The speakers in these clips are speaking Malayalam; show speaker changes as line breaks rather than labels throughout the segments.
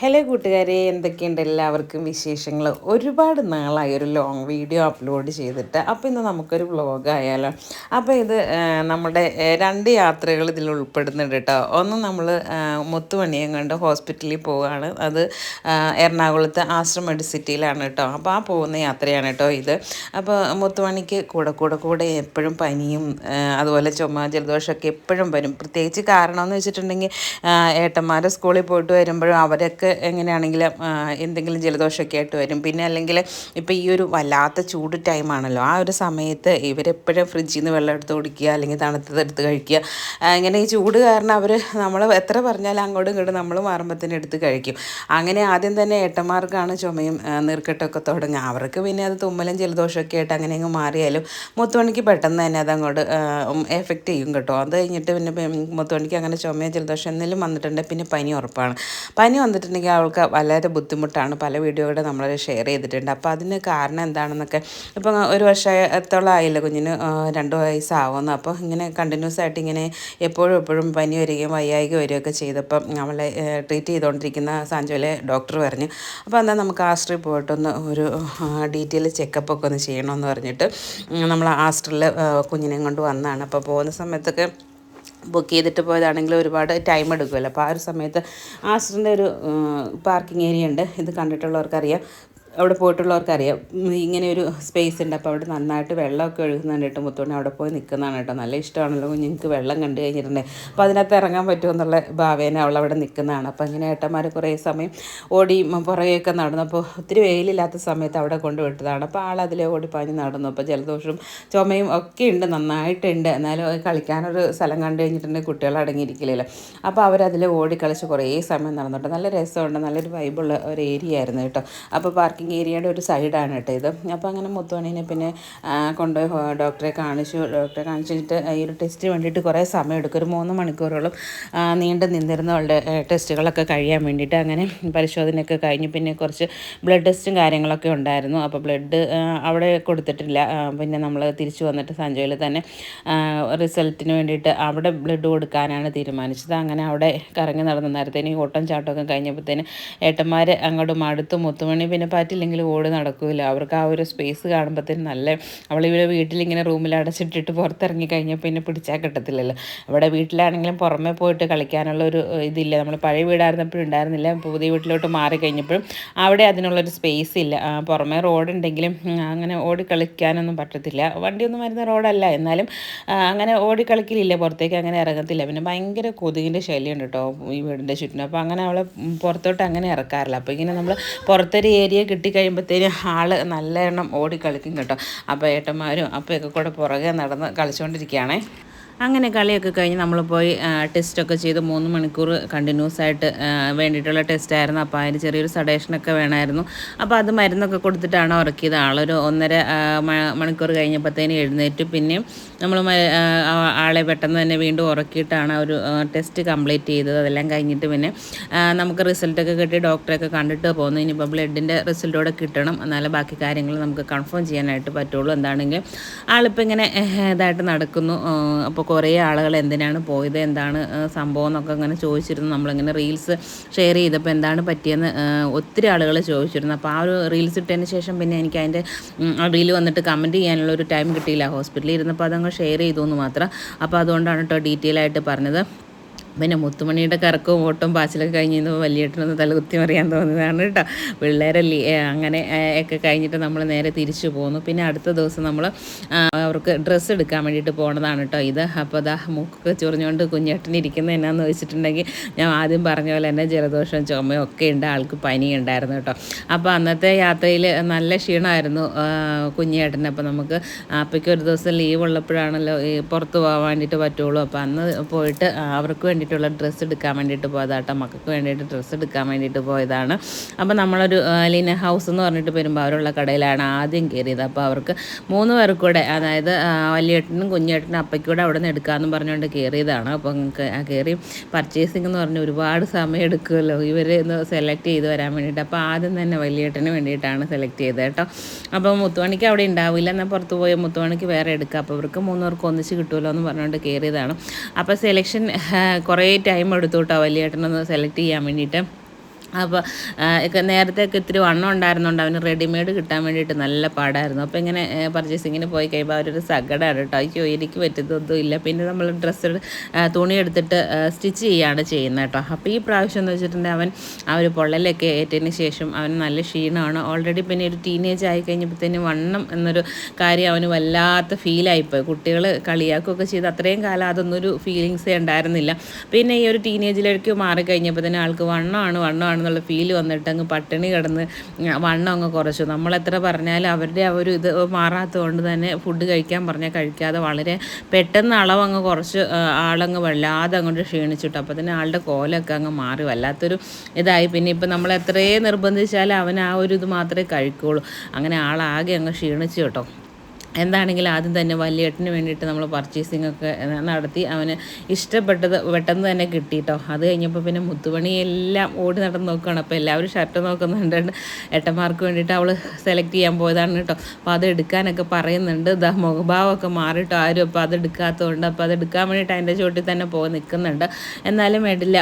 ഹലോ കൂട്ടുകാരെ എന്തൊക്കെയുണ്ട് എല്ലാവർക്കും വിശേഷങ്ങൾ? ഒരുപാട് നാളായി ഒരു ലോങ് വീഡിയോ അപ്ലോഡ് ചെയ്തിട്ട്. അപ്പോൾ ഇന്ന് നമുക്കൊരു വ്ളോഗ് അപ്പോൾ ഇത് നമ്മുടെ രണ്ട് യാത്രകൾ ഇതിൽ ഉൾപ്പെടുന്നുണ്ട് കേട്ടോ. ഒന്ന് നമ്മൾ മുത്തുമണിയും കണ്ട് ഹോസ്പിറ്റലിൽ പോവുകയാണ് അത് എറണാകുളത്ത് ആശ്രമഡ് സിറ്റിയിലാണ് കേട്ടോ. അപ്പോൾ ആ പോകുന്ന യാത്രയാണ് കേട്ടോ ഇത്. അപ്പോൾ മുത്തുമണിക്ക് കൂടെ കൂടെ കൂടെ എപ്പോഴും പനിയും അതുപോലെ ചുമ ജലദോഷമൊക്കെ എപ്പോഴും വരും. പ്രത്യേകിച്ച് കാരണം എന്ന് വെച്ചിട്ടുണ്ടെങ്കിൽ ഏട്ടന്മാരെ സ്കൂളിൽ പോയിട്ട് വരുമ്പോഴും അവരൊക്കെ എങ്ങനെയാണെങ്കിലും എന്തെങ്കിലും ജലദോഷമൊക്കെ ആയിട്ട് വരും. പിന്നെ അല്ലെങ്കിൽ ഇപ്പോൾ ഈ ഒരു വല്ലാത്ത ചൂട് ടൈമാണല്ലോ ആ ഒരു സമയത്ത് ഇവരെപ്പോഴും ഫ്രിഡ്ജിൽ നിന്ന് വെള്ളം എടുത്ത് കുടിക്കുക അല്ലെങ്കിൽ തണുത്തത് എടുത്ത് കഴിക്കുക. ഇങ്ങനെ ഈ ചൂട് കാരണം അവർ നമ്മൾ എത്ര പറഞ്ഞാലും അങ്ങോട്ടും ഇങ്ങോട്ടും നമ്മൾ മാറുമ്പത്തിന് എടുത്ത് കഴിക്കും. അങ്ങനെ ആദ്യം തന്നെ ഏട്ടന്മാർക്കാണ് ചുമയും നീർക്കെട്ടൊക്കെ തുടങ്ങുക. അവർക്ക് പിന്നെ അത് തുമ്മലും ജലദോഷമൊക്കെ ആയിട്ട് അങ്ങനെ അങ്ങ് മാറിയാലും മുത്തുമണിക്ക് പെട്ടെന്ന് തന്നെ അത് അങ്ങോട്ട് എഫക്റ്റ് ചെയ്യും കേട്ടോ. അത് കഴിഞ്ഞിട്ട് പിന്നെ മുത്തുമണിക്ക് അങ്ങനെ ചുമയോ ജലദോഷം എന്തെങ്കിലും വന്നിട്ടുണ്ടെങ്കിൽ പിന്നെ പനി ഉറപ്പാണ്. പനി വന്നിട്ടുണ്ടെങ്കിൽ അവൾക്ക് വളരെ ബുദ്ധിമുട്ടാണ്. പല വീഡിയോയുടെ നമ്മൾ ഷെയർ ചെയ്തിട്ടുണ്ട്. അപ്പോൾ അതിന് കാരണം എന്താണെന്നൊക്കെ ഇപ്പം ഒരു വർഷത്തോളം ആയില്ല കുഞ്ഞിന് രണ്ട് വയസ്സാവുന്നു. അപ്പോൾ ഇങ്ങനെ കണ്ടിന്യൂസ് ആയിട്ട് ഇങ്ങനെ എപ്പോഴും എപ്പോഴും പനി വരികയും വയ്യായിക വരികയൊക്കെ ചെയ്തപ്പം നമ്മളെ ട്രീറ്റ് ചെയ്തുകൊണ്ടിരിക്കുന്ന സാഞ്ചോലെ ഡോക്ടർ പറഞ്ഞു അപ്പോൾ എന്നാൽ നമുക്ക് ആസ്ട്രിൽ പോയിട്ടൊന്ന് ഒരു ഡീറ്റെയിൽ ചെക്കപ്പ് ഒക്കെ ഒന്ന് ചെയ്യണമെന്ന് പറഞ്ഞിട്ട് നമ്മൾ ആസ്ട്രിൽ കുഞ്ഞിനെയും കൊണ്ട് വന്നതാണ്. അപ്പോൾ പോകുന്ന സമയത്തൊക്കെ ബുക്ക് ചെയ്തിട്ട് പോയതാണെങ്കിൽ ഒരുപാട് ടൈം എടുക്കുമല്ലോ. അപ്പോൾ ആ ഒരു സമയത്ത് ആശ്രന്റെ ഒരു പാർക്കിംഗ് ഏരിയ ഉണ്ട്. ഇത് കണ്ടിട്ടുള്ളവർക്കറിയാം. അവിടെ പോയിട്ടുള്ളവർക്കറിയാം. ഇങ്ങനെ ഒരു സ്പേസ് ഉണ്ട്. അപ്പോൾ അവിടെ നന്നായിട്ട് വെള്ളമൊക്കെ ഒഴുകുന്ന കണ്ടിട്ട് മുത്തോണി അവിടെ പോയി നിൽക്കുന്നതാണ് കേട്ടോ. നല്ല ഇഷ്ടമാണല്ലോ കുഞ്ഞുങ്ങൾക്ക് വെള്ളം കണ്ടു കഴിഞ്ഞിട്ടുണ്ടെങ്കിൽ അപ്പോൾ അതിനകത്ത് ഇറങ്ങാൻ പറ്റുമോ എന്നുള്ള ഭാവേന അവൾ അവിടെ നിൽക്കുന്നതാണ് അപ്പോൾ ഇങ്ങനെ ഏട്ടന്മാർ കുറേ സമയം ഓടി പുറകെയൊക്കെ നടന്നു. അപ്പോൾ ഒത്തിരി വെയിലില്ലാത്ത സമയത്ത് അവിടെ കൊണ്ടുവിട്ടതാണ് അപ്പോൾ ആൾ അതിലെ ഓടി പാഞ്ഞ് നടന്നു. അപ്പോൾ ജലദോഷവും ചുമയും ഒക്കെ ഉണ്ട്. നന്നായിട്ടുണ്ട്. എന്നാലും കളിക്കാനൊരു സ്ഥലം കണ്ടു കഴിഞ്ഞിട്ടുണ്ടെങ്കിൽ കുട്ടികൾ അടങ്ങിയിരിക്കില്ലല്ലോ അപ്പോൾ അവരതിൽ ഓടി കളിച്ച് കുറേ സമയം നടന്നിട്ട് നല്ല രസമുണ്ട്. നല്ലൊരു വൈബുള്ള ഒരു ഏരിയ ആയിരുന്നു കേട്ടോ. അപ്പോൾ പാർക്കിംഗ് ഏരിയയുടെ ഒരു സൈഡാണ് കേട്ടോ ഇത്. അപ്പോൾ അങ്ങനെ മുത്തുമണീനെ പിന്നെ കൊണ്ടുപോയി ഡോക്ടറെ കാണിച്ചു. ഡോക്ടറെ കാണിച്ചിട്ട് ഈ ഒരു ടെസ്റ്റിന് വേണ്ടിയിട്ട് കുറേ സമയം എടുക്കും ഒരു മൂന്ന് മണിക്കൂറോളം നീണ്ട് നിന്നിരുന്ന അവളുടെ ടെസ്റ്റുകളൊക്കെ കഴിയാൻ വേണ്ടിയിട്ട് അങ്ങനെ പരിശോധനയൊക്കെ കഴിഞ്ഞ് പിന്നെ കുറച്ച് ബ്ലഡ് ടെസ്റ്റും കാര്യങ്ങളൊക്കെ ഉണ്ടായിരുന്നു. അപ്പോൾ ബ്ലഡ് അവിടെ കൊടുത്തിട്ടില്ല. പിന്നെ നമ്മൾ തിരിച്ചു വന്നിട്ട് സഞ്ജയിൽ തന്നെ റിസൾട്ടിന് വേണ്ടിയിട്ട് അവിടെ ബ്ലഡ് കൊടുക്കാനാണ് തീരുമാനിച്ചത്. അങ്ങനെ അവിടെ കറങ്ങി നടന്ന നേരത്തേന് ഓട്ടം ചാട്ടമൊക്കെ കഴിഞ്ഞപ്പോഴത്തേന് ഏട്ടന്മാർ അങ്ങോട്ടും അടുത്തും മുത്തുമണി പിന്നെ പറ്റില്ലെങ്കിൽ ഓടി നടക്കില്ല അവർക്ക് ആ ഒരു സ്പേസ് കാണുമ്പോഴത്തേന് നല്ല അവളിവിടെ വീട്ടിലിങ്ങനെ റൂമിൽ അടച്ചിട്ടിട്ട് പുറത്തിറങ്ങി കഴിഞ്ഞാൽ പിന്നെ പിടിച്ചാൽ കിട്ടത്തില്ലല്ലോ. അവിടെ വീട്ടിലാണെങ്കിലും പുറമെ പോയിട്ട് കളിക്കാനുള്ള ഒരു ഇതില്ല. നമ്മൾ പഴയ വീടായിരുന്നപ്പോഴും ഉണ്ടായിരുന്നില്ല. പുതിയ വീട്ടിലോട്ട് മാറി കഴിഞ്ഞപ്പോഴും അവിടെ അതിനുള്ളൊരു സ്പേസ് ഇല്ല. പുറമെ റോഡുണ്ടെങ്കിലും അങ്ങനെ ഓടി കളിക്കാനൊന്നും പറ്റത്തില്ല. വണ്ടിയൊന്നും വരുന്ന റോഡല്ല എന്നാലും അങ്ങനെ ഓടി കളിക്കലില്ല. പുറത്തേക്ക് അങ്ങനെ ഇറങ്ങത്തില്ല. പിന്നെ ഭയങ്കര കൊതുകിന്റെ ശല്യമുണ്ട് കേട്ടോ ഈ വീടിന്റെ ചുറ്റിനും. അപ്പോൾ അങ്ങനെ അവളെ പുറത്തോട്ട് അങ്ങനെ ഇറക്കാറില്ല. അപ്പോൾ ഇങ്ങനെ നമ്മൾ പുറത്തൊരു ഏരിയ കിട്ടിക്കഴിയുമ്പോഴത്തേനും ആൾ നല്ലവണ്ണം ഓടി കളിക്കും കേട്ടോ. അപ്പോൾ ഏട്ടന്മാരും അപ്പയൊക്കെ കൂടെ പുറകെ നടന്ന് കളിച്ചുകൊണ്ടിരിക്കുകയാണേ അങ്ങനെ കളിയൊക്കെ കഴിഞ്ഞ് നമ്മൾ പോയി ടെസ്റ്റൊക്കെ ചെയ്ത് മൂന്ന് മണിക്കൂർ കണ്ടിന്യൂസ് ആയിട്ട് വേണ്ടിയിട്ടുള്ള ടെസ്റ്റായിരുന്നു. അപ്പോൾ അതിന് ചെറിയൊരു സഡേഷനൊക്കെ വേണമായിരുന്നു. അപ്പോൾ അത് മരുന്നൊക്കെ കൊടുത്തിട്ടാണ് ഉറക്കിയത്. ആളൊരു ഒന്നര മണിക്കൂർ കഴിഞ്ഞപ്പോഴത്തേന് എഴുന്നേറ്റ്. പിന്നെയും നമ്മൾ ആളെ പെട്ടെന്ന് തന്നെ വീണ്ടും ഉറക്കിയിട്ടാണ് ഒരു ടെസ്റ്റ് കംപ്ലീറ്റ് ചെയ്തത്. അതെല്ലാം കഴിഞ്ഞിട്ട് പിന്നെ നമുക്ക് റിസൾട്ടൊക്കെ കിട്ടി. ഡോക്ടറെയൊക്കെ കണ്ടിട്ട് പോകുന്നു ഇനിയിപ്പോൾ ബ്ലഡിന്റെ റിസൾട്ടോടെ കിട്ടണം. എന്നാലേ ബാക്കി കാര്യങ്ങൾ നമുക്ക് കൺഫേം ചെയ്യാനായിട്ട് പറ്റുള്ളൂ. എന്താണെങ്കിൽ ആളിപ്പോൾ ഇങ്ങനെ ഇതായിട്ട് നടക്കുന്നു. അപ്പോൾ കുറേ ആളുകൾ എന്തിനാണ് പോയത് എന്താണ് സംഭവം എന്നൊക്കെ ഇങ്ങനെ ചോദിച്ചിരുന്നു. നമ്മളിങ്ങനെ റീൽസ് ഷെയർ ചെയ്തപ്പോൾ എന്താണ് പറ്റിയെന്ന് ഒത്തിരി ആളുകൾ ചോദിച്ചിരുന്നു. അപ്പോൾ ആ ഒരു റീൽസ് ഇട്ടതിന് ശേഷം പിന്നെ എനിക്ക് അതിന്റെ റീൽ വന്നിട്ട് കമന്റ് ചെയ്യാനുള്ള ഒരു ടൈം കിട്ടിയില്ല. ഹോസ്പിറ്റലിൽ ഇരുന്നപ്പോൾ അതങ്ങ് ഷെയർ ചെയ്തു എന്ന് മാത്രം. അപ്പോൾ അതുകൊണ്ടാണ് കേട്ടോ ഡീറ്റെയിൽ ആയിട്ട് പറഞ്ഞത്. പിന്നെ മുത്തുമണിയുടെ കറക്കവും ഓട്ടവും പാച്ചിലൊക്കെ കഴിഞ്ഞ് വലിയേട്ടനൊന്ന് തലകുത്തി മറിയാൻ തോന്നിയതാണ് കേട്ടോ. പിള്ളേരല്ലേ അങ്ങനെ ഒക്കെ കഴിഞ്ഞിട്ട് നമ്മൾ നേരെ തിരിച്ചു പോന്നു. പിന്നെ അടുത്ത ദിവസം നമ്മൾ അവർക്ക് ഡ്രസ്സ് എടുക്കാൻ വേണ്ടിയിട്ട് പോണതാണ് കേട്ടോ ഇത്. അപ്പോൾ അതാ മൂക്കൊക്കെ ചൊറിഞ്ഞുകൊണ്ട് കുഞ്ഞേട്ടൻ ഇരിക്കുന്നത് എന്നാന്ന് വെച്ചിട്ടുണ്ടെങ്കിൽ ഞാൻ ആദ്യം പറഞ്ഞ പോലെ തന്നെ ജലദോഷം ചുമയും ഒക്കെ ഉണ്ട്. ആൾക്ക് പനി ഉണ്ടായിരുന്നു കേട്ടോ. അപ്പോൾ അന്നത്തെ യാത്രയിൽ നല്ല ക്ഷീണമായിരുന്നു കുഞ്ഞേട്ടൻ അപ്പോൾ നമുക്ക് അപ്പയ്ക്ക് ഒരു ദിവസം ലീവ് ഉള്ളപ്പോഴാണല്ലോ പുറത്ത് പോകാൻ വേണ്ടിയിട്ട് പറ്റുള്ളൂ. അപ്പോൾ അന്ന് പോയിട്ട് അവർക്ക് അവർക്ക് വേണ്ടിയിട്ടുള്ള ഡ്രസ്സ് എടുക്കാൻ വേണ്ടിയിട്ട് പോയതാട്ടോ. മക്കൾക്ക് വേണ്ടിയിട്ട് ഡ്രസ്സ് എടുക്കാൻ വേണ്ടിയിട്ട് പോയതാണ്. അപ്പോൾ നമ്മളൊരു ലീന ഹൗസ് എന്ന് പറഞ്ഞിട്ട് പെരുമ്പാവൂരുള്ള കടയിലാണ് ആദ്യം കയറിയത് അപ്പോൾ അവർക്ക് മൂന്ന് പേർക്കൂടെ അതായത് വലിയേട്ടനും കുഞ്ഞേട്ടനും അപ്പയ്ക്കൂടെ അവിടെ നിന്ന് എടുക്കാമെന്ന് പറഞ്ഞുകൊണ്ട് കയറിയതാണ് അപ്പോൾ കയറി പർച്ചേസിംഗ് എന്ന് പറഞ്ഞ് ഒരുപാട് സമയം എടുക്കുമല്ലോ. ഇവർ സെലക്ട് ചെയ്ത് വരാൻ വേണ്ടിയിട്ട്. അപ്പോൾ ആദ്യം തന്നെ വലിയേട്ടന് വേണ്ടിയിട്ടാണ് സെലക്ട് ചെയ്തത് കേട്ടോ. അപ്പോൾ മുത്തുമണിക്ക് അവിടെ ഉണ്ടാവില്ല. എന്നാൽ പുറത്ത് പോയ മുത്തുമണിക്ക് വേറെ എടുക്കാം. അപ്പോൾ ഇവർക്ക് മൂന്നുപേർക്ക് ഒന്നിച്ച് കിട്ടുമല്ലോ എന്ന് പറഞ്ഞുകൊണ്ട് കയറിയതാണ് അപ്പോൾ സെലക്ഷൻ കുറേ ടൈം എടുത്തു കേട്ടോ വലിയേട്ടനൊന്ന് സെലക്ട് ചെയ്യാൻ വേണ്ടിയിട്ട്. അപ്പോൾ നേരത്തെയൊക്കെ ഇത്തിരി വണ്ണം ഉണ്ടായിരുന്നുണ്ട് അവന് റെഡിമെയ്ഡ് കിട്ടാൻ വേണ്ടിയിട്ട് നല്ല പാടായിരുന്നു. അപ്പോൾ ഇങ്ങനെ പർച്ചേസിങ്ങിന് പോയി കഴിയുമ്പോൾ അവരൊരു സങ്കടമാണ് കേട്ടോ അയ്യോ എനിക്ക് പറ്റുന്നതൊന്നും ഇല്ല. പിന്നെ നമ്മൾ ഡ്രസ്സ് തുണി എടുത്തിട്ട് സ്റ്റിച്ച് ചെയ്യുകയാണ് ചെയ്യുന്നത് കേട്ടോ അപ്പോൾ ഈ പ്രാവശ്യം എന്ന് വെച്ചിട്ടുണ്ടെങ്കിൽ അവൻ ആ ഒരു പൊള്ളലൊക്കെ ഏറ്റതിന് ശേഷം അവൻ നല്ല ക്ഷീണമാണ്. ഓൾറെഡി പിന്നെ ഒരു ടീനേജ് ആയി കഴിഞ്ഞപ്പോഴത്തേനും വണ്ണം എന്നൊരു കാര്യം അവന് വല്ലാത്ത ഫീലായിപ്പോയി കുട്ടികൾ കളിയാക്കുകയൊക്കെ ചെയ്ത് അത്രയും കാലം അതൊന്നും ഒരു ഫീലിങ്സേ ഉണ്ടായിരുന്നില്ല. പിന്നെ ഈ ഒരു ടീനേജിലേക്ക് മാറിക്കഴിഞ്ഞപ്പോൾ തന്നെ ആൾക്ക് വണ്ണമാണ് വണ്ണമാണ് ആണെന്നുള്ള ഫീൽ വന്നിട്ട് അങ്ങ് പട്ടിണി കിടന്ന് വണ്ണം അങ്ങ് കുറച്ചു. നമ്മൾ എത്ര പറഞ്ഞാലും അവരുടെ ആ ഒരു ഇത് മാറാത്തത് കൊണ്ട് തന്നെ ഫുഡ് കഴിക്കാൻ പറഞ്ഞാൽ കഴിക്കാതെ വളരെ പെട്ടെന്ന് അളവ് അങ്ങ് കുറച്ച് ആളങ്ങ് വല്ലാതെ അങ്ങോട്ട് ക്ഷീണിച്ചിട്ടു. അപ്പോൾ തന്നെ ആളുടെ കോലൊക്കെ അങ്ങ് മാറി. വല്ലാത്തൊരു ഇതായി. പിന്നെ ഇപ്പം നമ്മൾ എത്രയേ നിർബന്ധിച്ചാലും അവൻ ആ ഒരു ഇത് മാത്രമേ കഴിക്കുകയുള്ളൂ അങ്ങനെ ആളാകെ അങ്ങ് ക്ഷീണിച്ചു കേട്ടോ. എന്താണെങ്കിലും ആദ്യം തന്നെ വലിയേട്ടന് വേണ്ടിയിട്ട് നമ്മൾ പർച്ചേസിംഗ് ഒക്കെ നടത്തി അവന് ഇഷ്ടപ്പെട്ടത് പെട്ടെന്ന് തന്നെ കിട്ടിയിട്ടോ അത് കഴിഞ്ഞപ്പോൾ പിന്നെ മുത്തുപണിയെല്ലാം ഓടി നടന്ന് നോക്കുകയാണ് അപ്പോൾ എല്ലാവരും ഷർട്ട് നോക്കുന്നുണ്ട്. ഏട്ടന്മാർക്ക് വേണ്ടിയിട്ട് അവൾ സെലക്ട് ചെയ്യാൻ പോയതാണ് കേട്ടോ. അപ്പോൾ അത് എടുക്കാനൊക്കെ പറയുന്നുണ്ട്. ഇതാ മുഖഭാവമൊക്കെ മാറിയിട്ടോ ആരും. അപ്പോൾ അത് എടുക്കാത്തതുകൊണ്ട് അപ്പോൾ അത് എടുക്കാൻ വേണ്ടിയിട്ട് അതിന്റെ ചോട്ടിൽ തന്നെ പോയി നിൽക്കുന്നുണ്ട് എന്നാലും വേണ്ടില്ല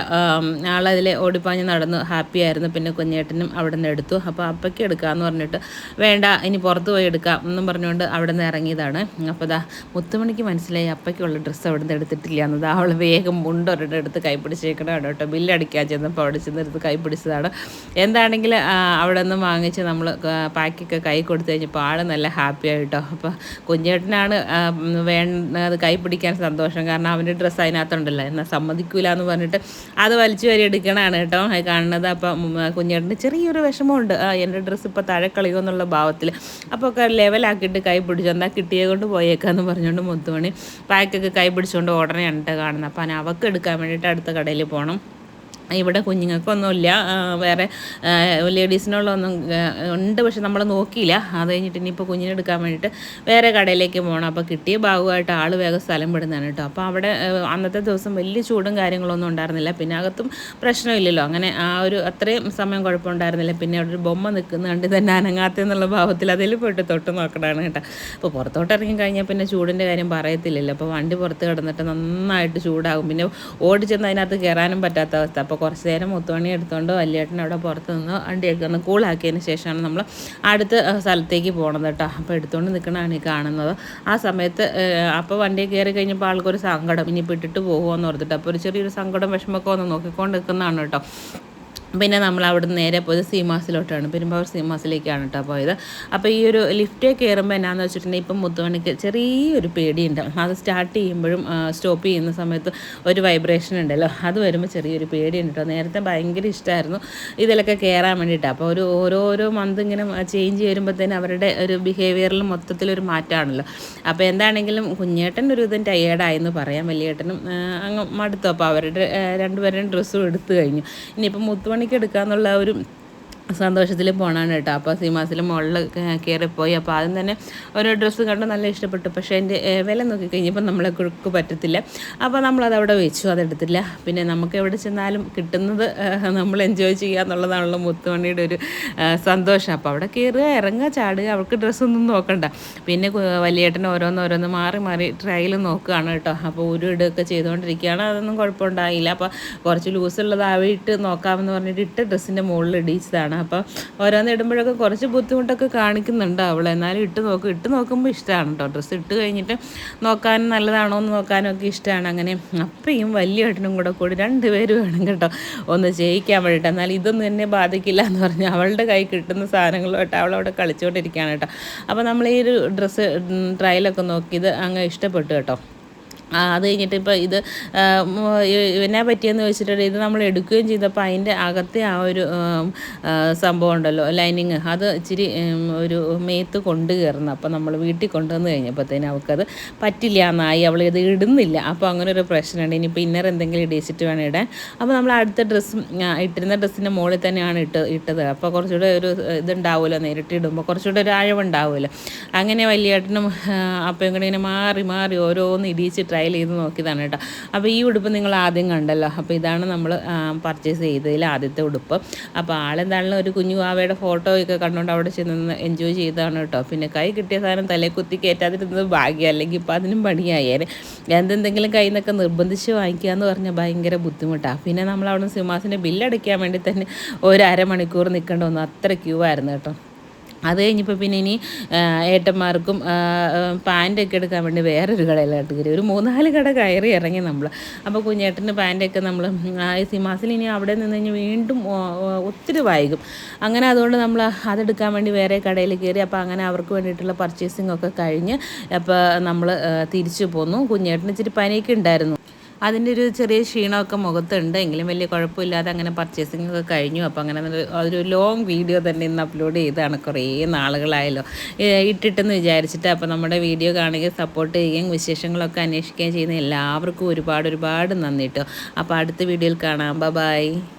ആളതിൽ ഓടിപ്പാഞ്ഞ് നടന്ന് ഹാപ്പി ആയിരുന്നു. പിന്നെ കുഞ്ഞേട്ടനും അവിടെ നിന്ന് എടുത്തു. അപ്പോൾ അപ്പയ്ക്ക് എടുക്കാമെന്ന് പറഞ്ഞിട്ട് വേണ്ട ഇനി പുറത്ത് പോയി എടുക്കാം എന്നും പറഞ്ഞുകൊണ്ട് അവിടെ നിന്ന് ഇറങ്ങിയതാണ്. അപ്പോൾ ദാ മുത്തുമണിക്ക് മനസ്സിലായി അപ്പയ്ക്കുള്ള ഡ്രസ്സ് അവിടെ നിന്ന് എടുത്തിട്ടില്ല എന്നത് അവൾ വേഗം മുണ്ട് ഒരിടെ എടുത്ത് കൈപ്പിടിച്ചേക്കണം കേട്ടോ. ബില്ലടിക്കാൻ ചെന്നപ്പോൾ അവിടെ ചെന്നെടുത്ത് കൈപ്പിടിച്ചതാണ് എന്താണെങ്കിൽ അവിടെ നിന്ന് വാങ്ങിച്ച് നമ്മൾ പാക്കൊക്കെ കൈ കൊടുത്തു കഴിഞ്ഞപ്പോൾ ആൾ നല്ല ഹാപ്പി ആയിട്ടോ അപ്പോൾ കുഞ്ഞേട്ടനാണ് വേണ്ടത് കൈ പിടിക്കാൻ സന്തോഷം. കാരണം അവന്റെ ഡ്രസ്സ് അതിനകത്തുണ്ടല്ലോ. എന്നാൽ സമ്മതിക്കൂല എന്ന് പറഞ്ഞിട്ട് അത് വലിച്ചു വരി എടുക്കണതാണ് കേട്ടോ. കാണുന്നത് അപ്പം കുഞ്ഞേട്ടന് ചെറിയൊരു വിഷമമുണ്ട്. എന്റെ ഡ്രസ്സ് ഇപ്പോൾ താഴെ കളിയോ എന്നുള്ള ഭാവത്തിൽ അപ്പോൾ ഒക്കെ ലെവലാക്കിയിട്ട് കൈ പിടിച്ചു എന്താ കിട്ടിയത് കൊണ്ട് പോയേക്കാന്ന് പറഞ്ഞുകൊണ്ട് മുത്തുമണി പാക്കൊക്കെ കൈ പിടിച്ചുകൊണ്ട് ഉടനെ കണ്ടിട്ട് കാണുന്നത് അപ്പം അവൾക്ക് എടുക്കാൻ വേണ്ടിയിട്ട് അടുത്ത കടയിൽ പോകണം ഇവിടെ കുഞ്ഞുങ്ങൾക്കൊന്നുമില്ല. വേറെ ലേഡീസിനുള്ളതൊന്നും ഉണ്ട് പക്ഷെ നമ്മൾ നോക്കിയില്ല. അത് കഴിഞ്ഞിട്ട് ഇനിയിപ്പോൾ കുഞ്ഞിനെ എടുക്കാൻ വേണ്ടിയിട്ട് വേറെ കടയിലേക്ക് പോകണം അപ്പോൾ കിട്ടിയ ഭാഗമായിട്ട് ആൾ വേഗം സ്ഥലം വിടുന്നതാണ് കേട്ടോ. അപ്പോൾ അവിടെ അന്നത്തെ ദിവസം വലിയ ചൂടും കാര്യങ്ങളൊന്നും ഉണ്ടായിരുന്നില്ല. പിന്നെ അകത്തും പ്രശ്നമില്ലല്ലോ. അങ്ങനെ ആ ഒരു അത്രയും സമയം കുഴപ്പമുണ്ടായിരുന്നില്ല. പിന്നെ അവിടെ ഒരു ബൊമ്മ നിൽക്കുന്ന കണ്ട് തന്നെ അനങ്ങാത്തെന്നുള്ള ഭാവത്തിൽ അതിൽ പോയിട്ട് തൊട്ട് നോക്കണതാണ് കേട്ടോ. അപ്പോൾ പുറത്തോട്ട് ഇറങ്ങി കഴിഞ്ഞാൽ പിന്നെ ചൂടിന്റെ കാര്യം പറയത്തില്ലല്ലോ. അപ്പോൾ വണ്ടി പുറത്ത് കിടന്നിട്ട് നന്നായിട്ട് ചൂടാകും. പിന്നെ ഓടിച്ചെന്ന് അതിനകത്ത് കയറാനും പറ്റാത്ത അവസ്ഥ. അപ്പോൾ അപ്പോൾ കുറച്ച് നേരം മുത്തുമണി എടുത്തുകൊണ്ട് വല്യേട്ടൻ അവിടെ പുറത്ത് നിന്ന് വണ്ടിയൊക്കെ ഒന്ന് കൂളാക്കിയതിന് ശേഷമാണ് നമ്മൾ അടുത്ത സ്ഥലത്തേക്ക് പോകണത് കേട്ടോ. അപ്പോൾ എടുത്തുകൊണ്ട് നിൽക്കണതാണ് ഈ കാണുന്നത്. ആ സമയത്ത് അപ്പോൾ വണ്ടി കയറി കഴിഞ്ഞപ്പോൾ ആൾക്കൊരു സങ്കടം. ഇനി ഇട്ടിട്ട് പോകുമോ എന്ന് ഓർത്തിട്ട്. അപ്പോൾ ഒരു ചെറിയൊരു സങ്കടം വിഷമമൊക്കെ ഒന്ന് നോക്കിക്കൊണ്ട് നിൽക്കുന്നതാണ് കേട്ടോ. പിന്നെ നമ്മൾ അവിടെ നിന്ന് നേരെ പോയത് സീമാസിലോട്ടാണ്. പെരുമ്പാവൂർ സീമാസിലേക്കാണ് കേട്ടോ പോയത്. അപ്പോൾ ഈ ഒരു ലിഫ്റ്റേ കയറുമ്പോൾ എന്നാന്ന് വെച്ചിട്ടുണ്ടെങ്കിൽ ഇപ്പം മുത്തുമണിക്ക് ചെറിയൊരു പേടിയുണ്ട്. അത് സ്റ്റാർട്ട് ചെയ്യുമ്പോഴും സ്റ്റോപ്പ് ചെയ്യുന്ന സമയത്ത് ഒരു വൈബ്രേഷൻ ഉണ്ടല്ലോ. അത് വരുമ്പോൾ ചെറിയൊരു പേടിയുണ്ട് കേട്ടോ നേരത്തെ ഭയങ്കര ഇഷ്ടമായിരുന്നു ഇതിലൊക്കെ കയറാൻ വേണ്ടിയിട്ട് അപ്പോൾ ഒരു ഓരോരോ മന്ത് ഇങ്ങനെ ചേഞ്ച് വരുമ്പോഴത്തേന് അവരുടെ ഒരു ബിഹേവിയറിൽ മൊത്തത്തിലൊരു മാറ്റമാണല്ലോ അപ്പോൾ എന്താണെങ്കിലും കുഞ്ഞേട്ടൻ ഒരു ഇതും ടയേർഡായെന്ന് പറയാം. വലിയേട്ടനും അങ്ങ് മടുത്തു. അപ്പോൾ അവരുടെ രണ്ടുപേരുടെയും ഡ്രസ്സും എടുത്തു കഴിഞ്ഞു. ഇനിയിപ്പോൾ മുത്തുമണി പണിക്ക് എടുക്കാന്നുള്ള ഒരു സന്തോഷത്തിൽ പോകണമാണ് കേട്ടോ. അപ്പോൾ സീമാസിൽ മുകളിൽ കയറിപ്പോയി അപ്പോൾ ആദ്യം തന്നെ ഒരു ഡ്രസ്സ് കണ്ട് നല്ല ഇഷ്ടപ്പെട്ടു. പക്ഷേ അതിന്റെ വില നോക്കി കഴിഞ്ഞപ്പോൾ നമ്മളെ കുഴുക്ക് പറ്റത്തില്ല. അപ്പോൾ നമ്മളത് അവിടെ വെച്ചു അതെടുത്തില്ല. പിന്നെ നമുക്ക് എവിടെ ചെന്നാലും കിട്ടുന്നത് നമ്മൾ എൻജോയ് ചെയ്യുക എന്നുള്ളതാണല്ലോ മുത്തുമണിയുടെ ഒരു സന്തോഷം. അപ്പോൾ അവിടെ കയറുക ഇറങ്ങുക ചാടുക അവൾക്ക് ഡ്രസ്സൊന്നും നോക്കണ്ട. പിന്നെ വലിയേട്ടൻ ഓരോന്ന് മാറി മാറി ട്രയൽ നോക്കുകയാണ് കേട്ടോ. അപ്പോൾ ഒരു ഇടുകയൊക്കെ ചെയ്തുകൊണ്ടിരിക്കുകയാണ്. അതൊന്നും കുഴപ്പമുണ്ടായില്ല. അപ്പോൾ കുറച്ച് ലൂസുള്ളതായിട്ട് നോക്കാമെന്ന് പറഞ്ഞിട്ട് ഇട്ട ഡ്രസ്സിന്റെ മുകളിൽ ഇടിച്ചതാണ്. അപ്പോൾ ഓരോന്ന് ഇടുമ്പോഴൊക്കെ കുറച്ച് ബുദ്ധിമുട്ടൊക്കെ കാണിക്കുന്നുണ്ട് അവൾ എന്നാലും ഇട്ട് നോക്കും ഇട്ട് നോക്കുമ്പോൾ ഇഷ്ടമാണ് കേട്ടോ ഡ്രസ്സ് ഇട്ട് കഴിഞ്ഞിട്ട് നോക്കാൻ നല്ലതാണോ എന്ന് നോക്കാനൊക്കെ ഇഷ്ടമാണ് അങ്ങനെ. അപ്പയും വലിയ ഏട്ടനും കൂടെ കൂടി രണ്ടുപേരും വേണം കേട്ടോ. ഒന്ന് ചെയ്യിക്കാൻ വേണ്ടിയിട്ട് എന്നാൽ ഇതൊന്നും എന്നെ ബാധിക്കില്ല എന്ന് പറഞ്ഞാൽ അവളുടെ കൈ കിട്ടുന്ന സാധനങ്ങളുമായിട്ട് അവളവിടെ കളിച്ചുകൊണ്ടിരിക്കുകയാണ് കേട്ടോ. അപ്പോൾ നമ്മൾ ഈ ഒരു ഡ്രസ്സ് ട്രയലൊക്കെ നോക്കിയത് അങ്ങ് ഇഷ്ടപ്പെട്ടു കേട്ടോ. അത് കഴിഞ്ഞിട്ട് ഇപ്പോൾ ഇത് എന്നാ പറ്റിയെന്ന് ചോദിച്ചിട്ടുണ്ടെങ്കിൽ ഇത് നമ്മൾ എടുക്കുകയും ചെയ്തപ്പോൾ അതിന്റെ അകത്തെ ആ ഒരു സംഭവം ഉണ്ടല്ലോ ലൈനിങ് അത് ഇച്ചിരി ഒരു മേത്ത് കൊണ്ട് കയറുന്നു. അപ്പോൾ നമ്മൾ വീട്ടിൽ കൊണ്ടുവന്ന് കഴിഞ്ഞപ്പോഴത്തേനും അവൾക്കത് പറ്റില്ല എന്നായി അവൾ ഇത് ഇടുന്നില്ല. അപ്പോൾ അങ്ങനെ ഒരു പ്രശ്നമുണ്ട്. ഇനിയിപ്പോൾ ഇന്നർ എന്തെങ്കിലും ഇടിച്ചിട്ട് വേണം ഇടാൻ. അപ്പോൾ നമ്മൾ അടുത്ത ഡ്രസ്സ് ഇട്ടിരുന്ന ഡ്രസ്സിന്റെ മുകളിൽ തന്നെയാണ് ഇട്ട് ഇട്ടത്. അപ്പോൾ കുറച്ചുകൂടെ ഒരു ഇതുണ്ടാവുമല്ലോ നേരിട്ട് ഇടുമ്പോൾ കുറച്ചുകൂടെ ഒരു ആഴവുണ്ടാവുമല്ലോ അങ്ങനെ വലിയേട്ടനും അപ്പം ഇങ്ങനെ മാറി മാറി ഓരോന്ന് ഇടിച്ചിട്ട് ട്രയൽ ചെയ്ത് നോക്കിയതാണ് കേട്ടോ. അപ്പോൾ ഈ ഉടുപ്പ് നിങ്ങൾ ആദ്യം കണ്ടല്ലോ. അപ്പോൾ ഇതാണ് നമ്മൾ പർച്ചേസ് ചെയ്തതിൽ ആദ്യത്തെ ഉടുപ്പ്. അപ്പോൾ ആളെന്താണെങ്കിലും ഒരു കുഞ്ഞു ആവയുടെ ഫോട്ടോ ഒക്കെ കണ്ടുകൊണ്ട് അവിടെ ചെന്ന് എൻജോയ് ചെയ്തതാണ് കേട്ടോ. പിന്നെ കൈ കിട്ടിയ സാധനം തലേ കുത്തി കയറ്റാതിരുന്നത് ഭാഗ്യം. അല്ലെങ്കിൽ ഇപ്പോൾ അതിനും പണിയായേനെ. എന്തെന്തെങ്കിലും കയ്യിൽ നിന്നൊക്കെ നിർബന്ധിച്ച് വാങ്ങിക്കുക എന്ന് പറഞ്ഞാൽ ഭയങ്കര ബുദ്ധിമുട്ടാണ് പിന്നെ നമ്മൾ അവിടെ സിമാസിന്റെ ബില്ലടയ്ക്കാൻ വേണ്ടി തന്നെ ഒരു അരമണിക്കൂർ നിൽക്കേണ്ട വന്നു അത്ര ക്യൂ ആയിരുന്നു കേട്ടോ. അത് കഴിഞ്ഞപ്പോൾ പിന്നെ ഇനി ഏട്ടന്മാർക്കും പാന്റൊക്കെ എടുക്കാൻ വേണ്ടി വേറൊരു കടയിലായിട്ട് കയറി. ഒരു മൂന്നാൽ കട കയറി ഇറങ്ങി നമ്മൾ അപ്പോൾ കുഞ്ഞേട്ടന് പാന്റൊക്കെ നമ്മൾ സിമാസിൽ ഇനി അവിടെ നിന്ന് കഴിഞ്ഞ് വീണ്ടും ഒത്തിരി വൈകും. അങ്ങനെ അതുകൊണ്ട് നമ്മൾ അതെടുക്കാൻ വേണ്ടി വേറെ കടയിൽ കയറി. അപ്പോൾ അങ്ങനെ അവർക്ക് വേണ്ടിയിട്ടുള്ള പർച്ചേസിംഗ് ഒക്കെ കഴിഞ്ഞ് അപ്പോൾ നമ്മൾ തിരിച്ചു പോന്നു. കുഞ്ഞേട്ടന് ഇച്ചിരി പനിയൊക്കെ ഉണ്ടായിരുന്നു. അതിന്റെ ഒരു ചെറിയ ക്ഷീണമൊക്കെ മുഖത്തുണ്ട്. എങ്കിലും വലിയ കുഴപ്പമില്ലാതെ അങ്ങനെ പർച്ചേസിംഗ് ഒക്കെ കഴിഞ്ഞു. അപ്പോൾ അങ്ങനെ ഒരു- ലോങ് വീഡിയോ തന്നെ ഇന്ന് അപ്ലോഡ് ചെയ്താണ് കുറേ നാളുകളായല്ലോ. ഇട്ടിട്ടെന്ന് വിചാരിച്ചിട്ട് അപ്പോൾ നമ്മുടെ വീഡിയോ കാണുകയും സപ്പോർട്ട് ചെയ്യുകയും വിശേഷങ്ങളൊക്കെ അന്വേഷിക്കുകയും ചെയ്യുന്ന എല്ലാവർക്കും ഒരുപാട് ഒരുപാട് നന്ദി കേട്ടോ അപ്പോൾ അടുത്ത വീഡിയോയിൽ കാണാം. ബൈ